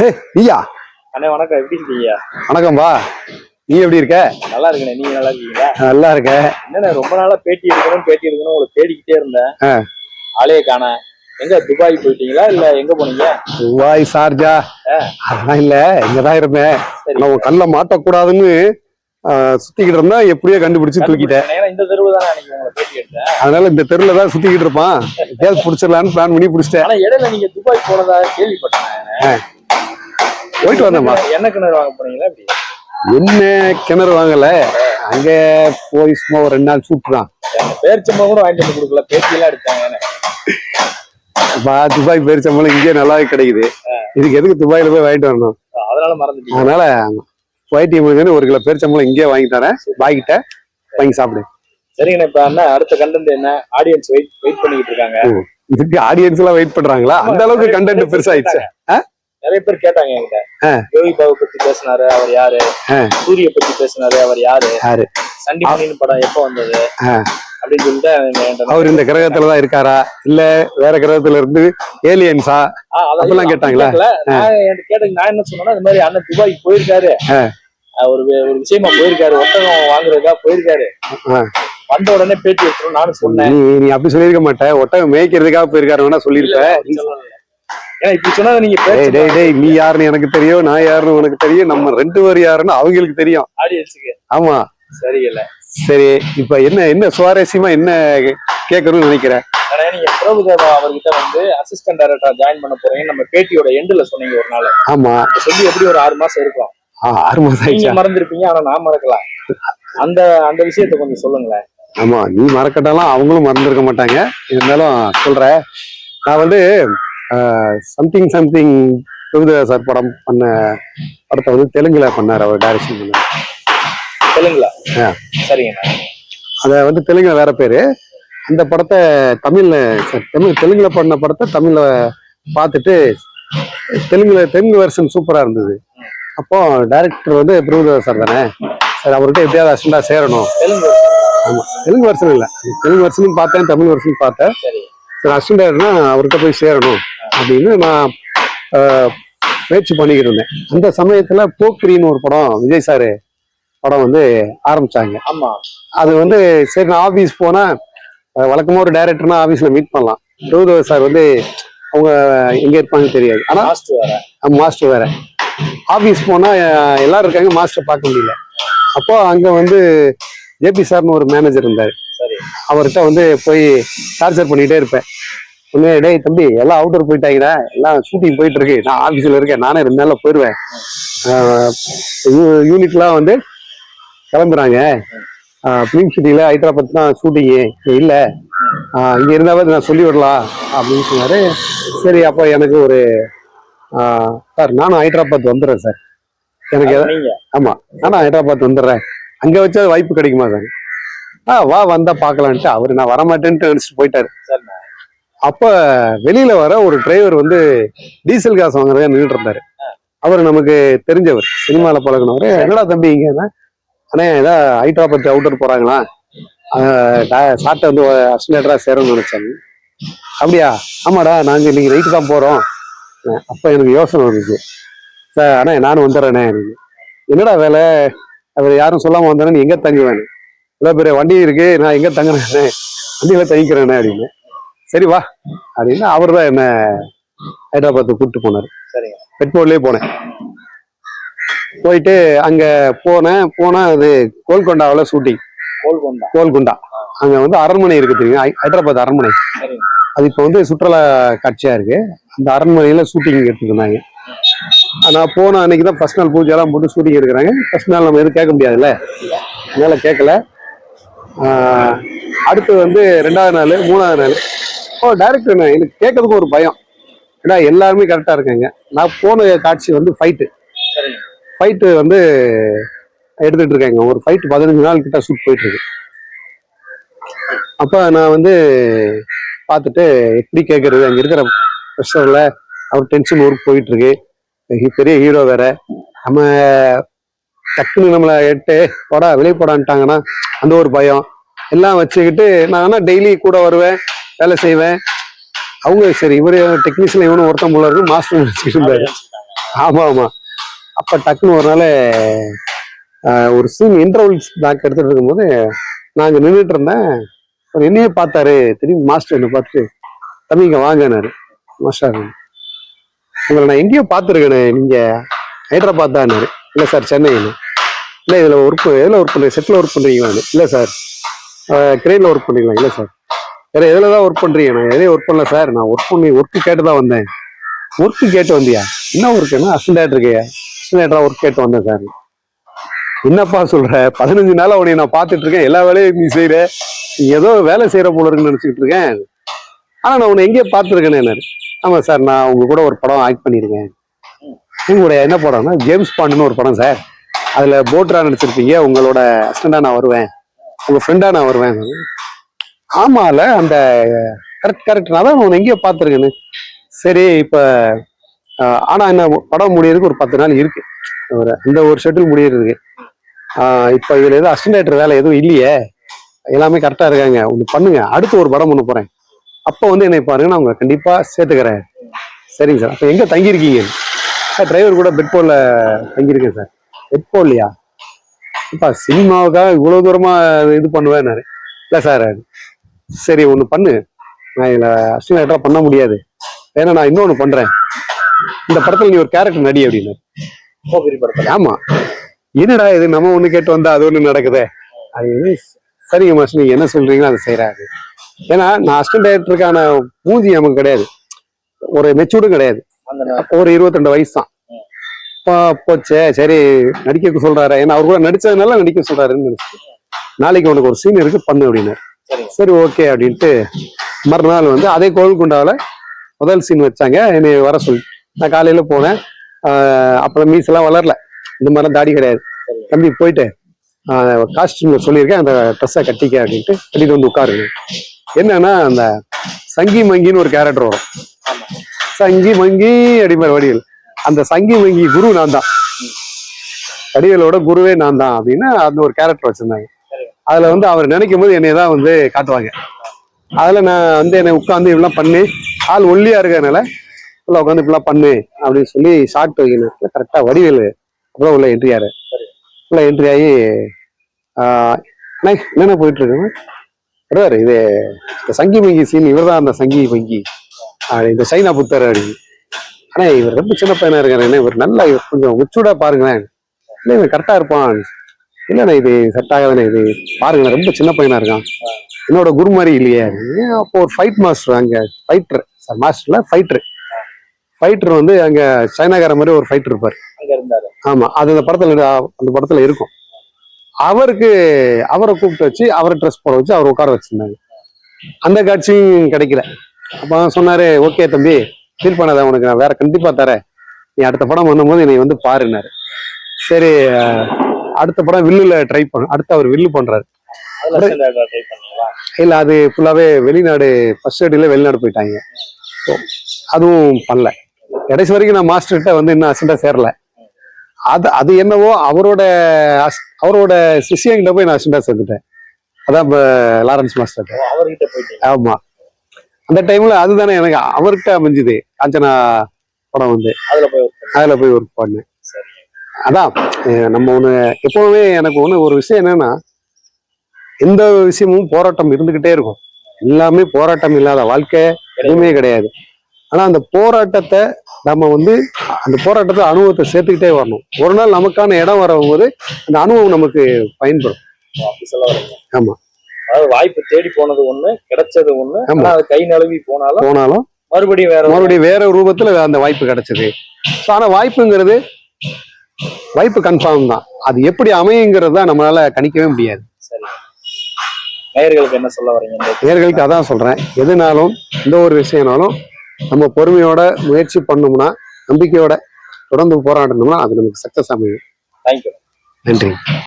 நீயா? அண்ணே வணக்கம். எப்படி இருக்கீங்க? வணக்கம்பா. நீ எப்படி இருக்க? நல்லா இருக்கண்ணே நீங்க நல்லா இருக்கீங்களா? நல்லா இருக்க. என்னண்ணே ரொம்ப நாளா பேட்டி எடுக்கணும் பேட்டி எடுக்கணும் உங்களை தேடிக்கிட்டே இருந்தேன். ஆளையே காண. எங்க துபாய் போயிட்டீங்களா? இல்ல எங்க போனீங்க? துபாய் சார்ஜா அதெல்லாம் இல்ல. இங்கதான் இருந்தேன். உன் கல்ல மாட்டக்கூடாதுன்னு சுத்திக்கிட்டு இருந்தா எப்படியோ கண்டுபிடிச்சு தூக்கிட்டேன். இந்த தெருவு தானே அதனால இந்த தெருல தான் சுத்திக்கிட்டு இருப்பான். எப்படியாவது பிடிச்சிடலான்னு பிளான் பண்ணி பிடிச்சிட்டேன். இடையில நீங்க துபாய் போனதா கேள்விப்பட்டேன். போயிட்டு வந்தேம்மா. என்ன கிணறு வாங்க போனீங்களா என்ன கிணறு வாங்கல? அங்க போய் சும்மா ஒரு ரெண்டு நாள் சூட்டுறான். பேர்ச்சம்பா கூட வாங்கிட்டு வந்து கொடுக்கல. பேட்டி எல்லாம் எடுத்தாங்க துபாய் பேரிச்சம்பளம் இங்கே நல்லாவே கிடைக்குது. இதுக்கு எதுக்கு துபாயில போய் வாங்கிட்டு வரணும்? அதனால மறந்துட்டீங்க. அதனால வைத்தியம் ஒரு கிலோ பேரிச்சம்பளம் இங்கே வாங்கி தரேன். வாங்கிட்ட. வாங்கி சாப்பிடு. சரிங்கண்ணே இப்ப அண்ணா அடுத்த கண்டென்ட் என்ன? ஆடியன்ஸ் வெயிட் வெயிட் பண்ணிக்கிட்டு இருக்காங்க. இதுக்கு ஆடியன்ஸ் எல்லாம் வெயிட் பண்றாங்களா? அந்த அளவுக்கு கண்டென்ட் பெருசாயிடுச்சு. நிறைய பேர் கேட்டாங்க என்கிட்ட. யோகி பாபு பத்தி பேசினாரு அவர் யாரு. சூரிய பத்தி பேசினாரு அவர் யாரு? யாரு? சண்டி மணின்னு படம் எப்ப வந்தது. அப்படின்னு சொல்லிட்டு அவர் இந்த கிரகத்துல தான் இருக்காரா? இல்ல வேற கிரகத்துல இருந்து ஏலியன்ஸா அப்படி கேட்டாங்களா? கேட்டது நான் என்ன சொன்னேன்னா இந்த மாதிரி அண்ணன் துபாய்க்கு போயிருக்காரு. ஒரு ஒரு விஷயமா போயிருக்காரு ஒட்டகம் வாங்குறதுக்கா போயிருக்காரு. வந்த உடனே பேட்டி எடுத்துரும் நானும் சொன்னேன். நீ அப்படி சொல்லியிருக்க மாட்ட. ஒட்டகம் மேய்க்கிறதுக்காக போயிருக்காரு வேணா சொல்லியிருப்ப. அப்படி சொல்லல. ஏன்னா இப்படி சொன்னதை நீங்க டேய் டேய் டேய் நீ யாருன்னு எனக்கு தெரியும் நான் யாருன்னு உனக்கு தெரியும் நம்ம ரெண்டு பேர் யாருன்னு அவங்களுக்கு தெரியும். ஆடியன்ஸுக்கு ஆமா. சரியில்லை. சரி இப்ப என்ன என்ன சுவாரஸ்யமா என்ன கேட்கணும்னு நினைக்கிறேன் நீங்க பிரபுதேவா அவர்கிட்ட வந்து அசிஸ்டன்ட் டைரக்டரா ஜாயின் பண்ண போறீங்க நம்ம பேட்டியோட எண்டுல சொன்னீங்க ஒரு நாள். ஆமா. சொல்லி எப்படி ஒரு ஆறு மாசம் இருக்கும்? ஆறு மாசம் நீங்க மறந்துருப்பீங்க ஆனா நான் மறக்கலாம். அந்த அந்த விஷயத்த கொஞ்சம் சொல்லுங்களேன். ஆமா நீ மறக்கட்டாலும் அவங்களும் மறந்துருக்க மாட்டாங்க. இருந்தாலும் சொல்றேன். நான் வந்து சம்திங் சம்திங் பிரபுதேவா சார் படம் பண்ண படத்தை வந்து தெலுங்குல பண்ணார் அவர் டைரக்ஷன் பண்ணார். சொல்லுங்களா ஆ. சரிங்கண்ணா அதை வந்து தெலுங்குல வேற பேரு. அந்த படத்தை தமிழ்ல தமிழ் தெலுங்குல பண்ண படத்தை தமிழ்ல பார்த்துட்டு தெலுங்குல தெலுங்கு வெர்ஷன் சூப்பரா இருந்தது. அப்போ டைரக்டர் வந்து பிரபுதேவா சார் தானே? சரி அவர்கிட்ட எப்படியாவது அசிஸ்டண்டா சேரணும். தெலுங்கு ஆமா தெலுங்கு வெர்ஷன் இல்ல. தெலுங்கு வெர்ஷனும் பார்த்தேன் தமிழ் வெர்ஷனும் பார்த்தேன். சரி. அசிஸ்டண்டா அவர்கிட்ட போய் சேரணும். அப்படின்னு நான் முயற்சி பண்ணிக்கிட்டு இருந்தேன் அந்த சமயத்துல போக்கிரின்னு ஒரு படம் விஜய் சார் படம் வந்து ஆரம்பிச்சாங்க. ஆமா. அது வந்து சரி நான் ஆஃபீஸ் போனா அஹ், வழக்கமா ஒரு டைரக்டர்னா ஆஃபீஸ்ல மீட் பண்ணலாம். பிரபுதேவா சார் வந்து அவங்க எங்க இருப்பாங்க தெரியாது. ஆனா மாஸ்டர் வேற. மாஸ்டர் வேற. ஆஃபீஸ் போனா அஹ், எல்லாரும் இருக்காங்க மாஸ்டர் பார்க்க முடியல. அப்போ அங்க வந்து ஜேபி சார்னு ஒரு மேனேஜர் இருந்தாரு. அவர்கிட்ட வந்து போய் டார்ச்சர் பண்ணிட்டே இருப்பேன். ஒண்ணு டேய் தம்பி எல்லாம் அவுட்டர் போயிட்டாங்கடா எல்லாம் ஷூட்டிங் போயிட்டு இருக்கு நான் ஆஃபீஸில் இருக்கேன். நானே ரெண்டு நாள்ல போயிடுவேன் யூனிட்லாம் வந்து கிளம்புறாங்க. ஃபிலிம் சிட்டியில் ஹைதராபாத் தான் ஷூட்டிங்கு இல்லை. இங்கே இருந்தாவது நான் சொல்லி விடலாம் அப்படின்னு சொன்னாரு. சரி அப்போ எனக்கு ஒரு சார் நானும் ஹைதராபாத் வந்துடுறேன் சார். எனக்கு எதா- நீங்க? ஆமா. நானும் ஹைதராபாத் வந்துடுறேன். அங்க வச்சா வாய்ப்பு கிடைக்குமா சார்? ஆ வா வந்தா பார்க்கலான்ட்டு அவரு நான் வரமாட்டேன்ட்டு நினைச்சிட்டு போயிட்டாரு. அப்ப வெளியில வர ஒரு டிரைவர் வந்து டீசல் காசு வாங்குறதா நின்றுட்டு இருந்தாரு. அவர் நமக்கு தெரிஞ்சவர் சினிமாவில் பழகினவர். என்னடா தம்பி இங்க அண்ணே ஏதா ஹைட்ராபாத் அவுட்டர் போறாங்களா? சாட்டை வந்து அசிலேட்டராக சேரணும்னு நினைச்சாங்க. அப்படியா? ஆமாடா நாங்கள் இன்னைக்கு நைட்டு தான் போறோம். அப்போ அப்ப எனக்கு யோசனை வந்துச்சு. சார் அண்ணே நானும் வந்துடுறேனே எனக்கு. என்னடா வேலை? அவர் யாரும் சொல்லாம வந்தேன்னு நீ எங்க தங்குவேன்? இவ்வளோ பெரிய வண்டி இருக்கு. நான் எங்க தங்குறேனே? வண்டியில தங்கிக்கிறேண்ணே அப்படின்னு. சரி வா. அப்படின்னு அவர் தான் என்ன ஹைதராபாத்துக்கு கூப்பிட்டு போனார். சரிங்க. பெட்ரோல்லே போனேன். போயிட்டு அங்க போனேன். போனா அது கோல்கொண்டாவில் ஷூட்டிங். கோல்கொண்டா? கோல்குண்டா. அங்க வந்து அரண்மனை இருக்கு தெரியும்? ஹை- ஹைதராபாத் அரண்மனை. அது இப்போ வந்து சுற்றுலா காட்சியா இருக்கு. அந்த அரண்மனையில ஷூட்டிங் எடுத்துருந்தாங்க. நான் போன அன்னைக்கு தான் ஃபர்ஸ்ட் நாள் பூஜைலாம் போட்டு ஷூட்டிங் எடுக்கிறாங்க. ஃபர்ஸ்ட் நாள் நம்ம எதுவும் கேட்க முடியாதுல்ல? அதனால கேட்கல. அடுத்து வந்து ரெண்டாவது நாள் மூணாவது நாள். ஓ டைரக்டர் எனக்கு கேட்கறதுக்கு ஒரு பயம். ஏன்னா எல்லாருமே கரெக்டாக இருக்காங்க. நான் போன காட்சி வந்து ஃபைட்டு ஃபைட்டு வந்து எடுத்துட்டு இருக்காங்க. ஒரு ஃபைட் பதினஞ்சு நாள் கிட்ட ஷூட் போயிட்டு இருக்கு. அப்ப நான் வந்து பார்த்துட்டு எப்படி கேட்கறது? அங்க இருக்கிற ப்ரெஷர்ல அவர் டென்ஷன் ஒர்க் போயிட்டு இருக்கு. ஹி- பெரிய ஹீரோ வேற. நம்ம டக்குன்னு நம்மளை எட்டு போடா வெளியே போடான்ட்டாங்கன்னா அந்த ஒரு பயம். எல்லாம் வச்சுக்கிட்டு நான் ஆனால் டெய்லி கூட வருவேன். வேலை செய்வேன். அவங்க சரி இவர் டெக்னீஷியன் இவனும் ஒருத்தன் போல இருக்கு மாஸ்டர் நினைச்சிட்டு இருந்தாரு. ஆமா ஆமா. அப்ப டக்குன்னு ஒரு நாள் ஒரு சீன் இன்டர்வல் பேக் எடுத்துட்டு இருக்கும்போது அங்க நின்றுட்டு இருந்தேன். அவர் என்னையே பார்த்தாரு. திரும்பி மாஸ்டர் என்ன பார்த்துட்டு தம்பி இங்க வாங்கினாரு மாஸ்டர் உங்களை நான் எங்கேயோ பார்த்துருக்கேனே நீங்க ஹைதராபாத் தானாரு இல்லை சார் சென்னைன்னு இல்லை இதில் ஒர்க் எதில் ஒர்க் பண்ணுறீங்க செட்டில் ஒர்க் பண்ணுறீங்களான்னு இல்லை சார் கிரெயினில் ஒர்க் பண்ணுறீங்களா இல்லை சார் வேற எதில் தான் ஒர்க் பண்ணுறீங்க நான் எதையும் ஒர்க் பண்ணல சார் நான் ஒர்க் பண்ணி ஒர்க்கு கேட்டு தான் வந்தேன். ஒர்க்கு கேட்டு வந்தியா? என்ன ஒர்க்குன்னா அசிஸ்டன்ட் இருக்கையா அசிஸ்டன்டா ஒர்க் கேட்டு வந்தேன் சார் என்னப்பா சொல்ற? பதினஞ்சு நாள் அவனை நான் பார்த்துட்டு இருக்கேன். எல்லா வேலையும் நீ செய்யற நீ ஏதோ வேலை செய்யற போல இருக்குன்னு நினைச்சிட்டு இருக்கேன். ஆனா நான் உன்னை எங்கேயோ பார்த்துருக்கேனே ஆமா சார் நான் உங்க கூட ஒரு படம் ஆக்ட் பண்ணியிருக்கேன். உங்களுடைய என்ன படம்னா ஜேம்ஸ் பாண்டுன்னு ஒரு படம் சார் அதுல போட்ரா நடிச்சிருப்பீங்க உங்களோட அசிஸ்டண்டா நான் வருவேன். உங்க ஃப்ரெண்டா நான் வருவேன் ஆமால அந்த கரெக்ட் கரெக்ட் நான் தான் உன்னை எங்கேயோ பார்த்துருக்கேன்னு சரி இப்போ ஆனால் என்ன படம் முடியறதுக்கு ஒரு பத்து நாள் இருக்கு. ஒரு இந்த ஒரு ஷெட்யூல் முடியறதுக்கு. இப்போ இதில் எதுவும் அசிஸ்டன்ட் வேலை எதுவும் இல்லையே. எல்லாமே கரெக்டாக இருக்காங்க. ஒன்று பண்ணுங்க. அடுத்து ஒரு படம் பண்ண போகிறேன் அப்போ வந்து என்னை பாருங்க நான் உங்களை கண்டிப்பாக சேர்த்துக்கிறேன். சரிங்க சார். அப்போ எங்கே தங்கியிருக்கீங்க? டிரைவர் கூட பெட்போலில் தங்கியிருக்கேன் சார். பெட்போர்லையா இப்போ சினிமாவுக்காக இவ்வளோ தூரமாக இது பண்ணுவேன்னார். இல்லை சார் சரி ஒண்ணு பண்ணு. நான் இதுல அசிஸ்டன்ட் பண்ண முடியாது. ஏன்னா நான் இன்னொன்னு பண்றேன். இந்த படத்துல நீ ஒரு கேரக்டர் நடி அப்படின்னு. போகிரி படத்துல. ஆமா. என்னடா இது? நம்ம ஒண்ணு கேட்டு வந்தா அது ஒண்ணு நடக்குதே. அது சரிங்க மாஸ்டர் நீங்க என்ன சொல்றீங்களோ அதை செய்யறாரு ஏன்னா நான் அசிஸ்டன்ட் டைரக்டருக்கான மூஞ்சி நமக்கு கிடையாது. ஒரு மெச்சூர்டும் கிடையாது. ஒரு இருபத்தி ரெண்டு வயசு தான். போச்சே சரி நடிக்க சொல்றாரு. ஏன்னா அவர் கூட நடிச்சதுனால நடிக்க சொல்றாருன்னு நினைச்சு. நாளைக்கு உனக்கு ஒரு சீன் இருக்கு பண்ணு அப்படின்னாரு. சரி ஓகே அப்படின்ட்டு மறுநாள் வந்து அதே கோவில்குண்டாவில் முதல் சீன் வச்சாங்க. என்னை வர சொல்லி நான் காலையில போனேன். அப்புறம் மீஸ் எல்லாம் வளரல. இந்த மாதிரிலாம் தாடி கிடையாது. தம்பி போயிட்டு காஸ்டியூம்ல சொல்லியிருக்கேன். அந்த ட்ரெஸ்ஸை கட்டிக்க அப்படின்ட்டு கட்டிட்டு வந்து உட்காருங்க. என்னன்னா அந்த சங்கி மங்கின்னு ஒரு கேரக்டர் வரும். சங்கி மங்கி அடிமார் வடிவேல். அந்த சங்கி மங்கி குரு நான் தான். வடிவேலோட குருவே நான் தான் அப்படின்னு அந்த ஒரு கேரக்டர் வச்சிருந்தாங்க. அதில் வந்து அவர் நினைக்கும் போது என்னை தான் வந்து காட்டுவாங்க. அதில் நான் வந்து என்னை உட்காந்து இப்படிலாம் பண்ணி ஆள் ஒல்லியாக இருக்கிறதுனால உள்ள உட்காந்து இப்படிலாம் பண்ணு அப்படின்னு சொல்லி ஷார்ட் வைக்கணும் கரெக்டாக வடிவேல் அப்புறம் உள்ள என்ட்ரி ஆறு உள்ள என்ட்ரி ஆகி அண்ணே, என்னென்ன போயிட்டு இருக்குன்னு பிரதர் இது இந்த சங்கி மங்கி சீன் இவர் தான் அந்த சங்கி மங்கி அப்படி இந்த சைனா புத்தர் அப்படின்னு ஆனால் இவர் ரொம்ப சின்ன பையனாக இருக்காரு என்ன இவர் நல்லா இவர் கொஞ்சம் உச்சூடாக பாருங்களேன். இல்லை இவன் கரெக்டாக இருப்பான். இல்லைண்ணா இது? செட் ஆகாதுண்ணே இது? பாருங்களேன் ரொம்ப சின்ன பையனா இருக்கான். என்னோட குரு மாதிரி இல்லையே. அப்போ ஒரு ஃபைட் மாஸ்டர் அங்க ஃபைட்டர் சார் மாஸ்டர்ல ஃபைட்டர் ஃபைட்டர் வந்து அங்க சைனாக்கார மாதிரி ஒரு ஃபைட்டர் இருப்பார். அங்க இருந்தாரு. ஆமா அது அந்த படத்துல அந்த படத்துல இருக்கும். அவருக்கு அவரை கூப்பிட்டு வச்சு அவரை ட்ரெஸ் போட வச்சு அவர் உட்கார வச்சிருந்தாங்க. அந்த காட்சியும் கிடைக்கல. அப்ப சொன்னாரு ஓகே தம்பி ஃபீல் பண்ணாத உனக்கு நான் வேற கண்டிப்பா தரேன். நீ அடுத்த படம் பண்ணும்போது என்னை வந்து பாருனாரு சரி அடுத்த படம் வில்லுல ட்ரை பண்ண அடுத்து அவர் வில்லு பண்றாரு. இல்ல அது ஃபுல்லாவே வெளிநாடு ஃபர்ஸ்ட் எய்டில் வெளிநாடு போயிட்டாங்க. அதுவும் பண்ணல. கடைசி வரைக்கும் நான் மாஸ்டர்கிட்ட வந்து இன்னும் அசிஸ்டண்டா சேரல. அது அது என்னவோ அவரோட அவரோட சிஷியங்கிட்ட போய் நான் அசிஸ்டண்டா சேர்ந்துட்டேன். அதான் இப்ப லாரன்ஸ் மாஸ்டர் ஆமா. அந்த டைம்ல அதுதானே எனக்கு அவர்கிட்ட அமைஞ்சுது. காஞ்சனா படம் வந்து. அதுல போய் ஒர்க் பண்ணேன். அதான் நம்ம ஒண்ணு எப்பவுமே எனக்கு ஒண்ணு ஒரு விஷயம் என்னன்னா எந்த விஷயமும் போராட்டம் இருந்துகிட்டே இருக்கும். எல்லாமே போராட்டம் இல்லாத வாழ்க்கை எதுவுமே கிடையாது. ஆனா அந்த போராட்டத்தை நம்ம வந்து அந்த போராட்டத்தை அனுபவத்தை சேர்த்துக்கிட்டே வரணும். ஒரு நாள் நமக்கான இடம் வரும்போது அந்த அனுபவம் நமக்கு பயன்படும். அப்படி சொல்ல வரீங்க ஆமா. அதாவது வாய்ப்பு தேடி போனது ஒண்ணு கிடைச்சது ஒண்ணு அது கை நழுவி போனாலும் போனாலும் மறுபடியும் வேற மறுபடியும் வேற ரூபத்துல அந்த வாய்ப்பு கிடைச்சது. ஸோ ஆனா வாய்ப்புங்கிறது வாய்ப்பு கன்ஃபார்ம் தான். அது எப்படி அமையுங்கிறது தான் நம்மளால கணிக்கவே முடியாது. சரி நேயர்களுக்கு என்ன சொல்ல வரீங்க? நேர்களுக்கு அதான் சொல்றேன். எதுனாலும் எந்த ஒரு விஷயம்னாலும் நம்ம பொறுமையோட முயற்சி பண்ணோம்னா நம்பிக்கையோட தொடர்ந்து போராடணும்னா அது நமக்கு சக்சஸ் அமையும். தேங்க்யூ நன்றி.